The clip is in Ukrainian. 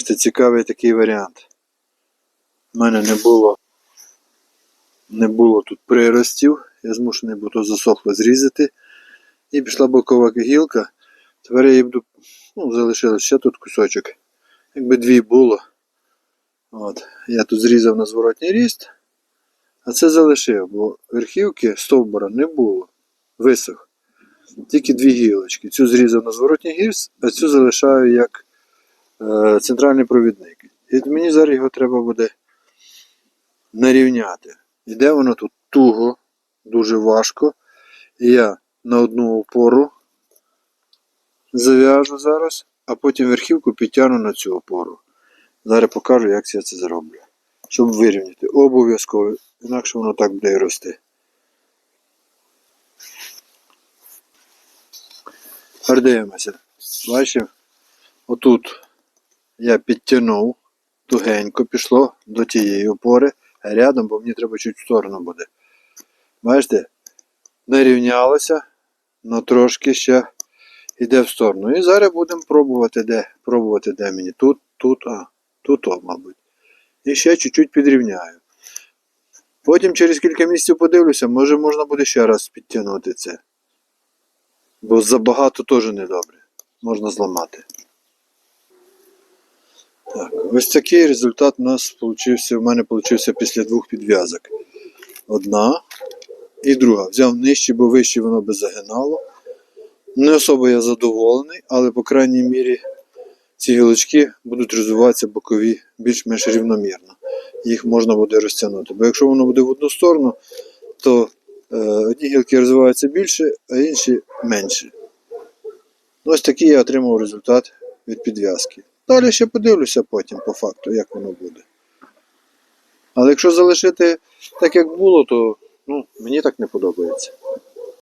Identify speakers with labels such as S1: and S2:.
S1: Бачите, цікавий такий варіант. У мене не було, не було тут приростів. Я змушений був то засохло зрізати. І пішла бокова гілка. Тепер я її буду. Ну, залишилось ще тут кусочок. Якби дві було. От. Я тут зрізав на зворотній ріст, а це залишив, бо верхівки стовбура не було. Висох. Тільки дві гілочки. Цю зрізав на зворотній гірс, а цю залишаю як центральний провідник. І мені зараз його треба буде нарівняти. Іде воно тут туго, дуже важко. І я на одну опору зав'яжу зараз, а потім верхівку підтягну на цю опору. Зараз покажу, як я це зроблю. Щоб вирівняти. Обов'язково, інакше воно так буде і рости. Тепер дивимося. Бачив? Отут я підтягнув, тугенько пішло до тієї опори, рядом, бо мені треба чуть в сторону буде. Бачите? Нарівнялося, але трошки ще йде в сторону. І зараз будемо пробувати, де пробувати, де мені. Тут, тут, а, тут, о, мабуть. І ще чуть-чуть підрівняю. Потім через кілька місяців подивлюся, може можна буде ще раз підтягнути це. Бо забагато теж недобре. Можна зламати. Так, ось такий результат у нас получився, у мене получився після двох підв'язок. Одна і друга. Взяв нижче, бо вище воно би загинало. Не особо я задоволений, але по крайній мірі ці гілочки будуть розвиватися бокові більш-менш рівномірно. Їх можна буде розтягнути. Бо якщо воно буде в одну сторону, то е, одні гілки розвиваються більше, а інші менше. Ось такий я отримав результат від підв'язки. Далі ще подивлюся потім по факту, як воно буде. Але якщо залишити так, як було, то ну, мені так не подобається.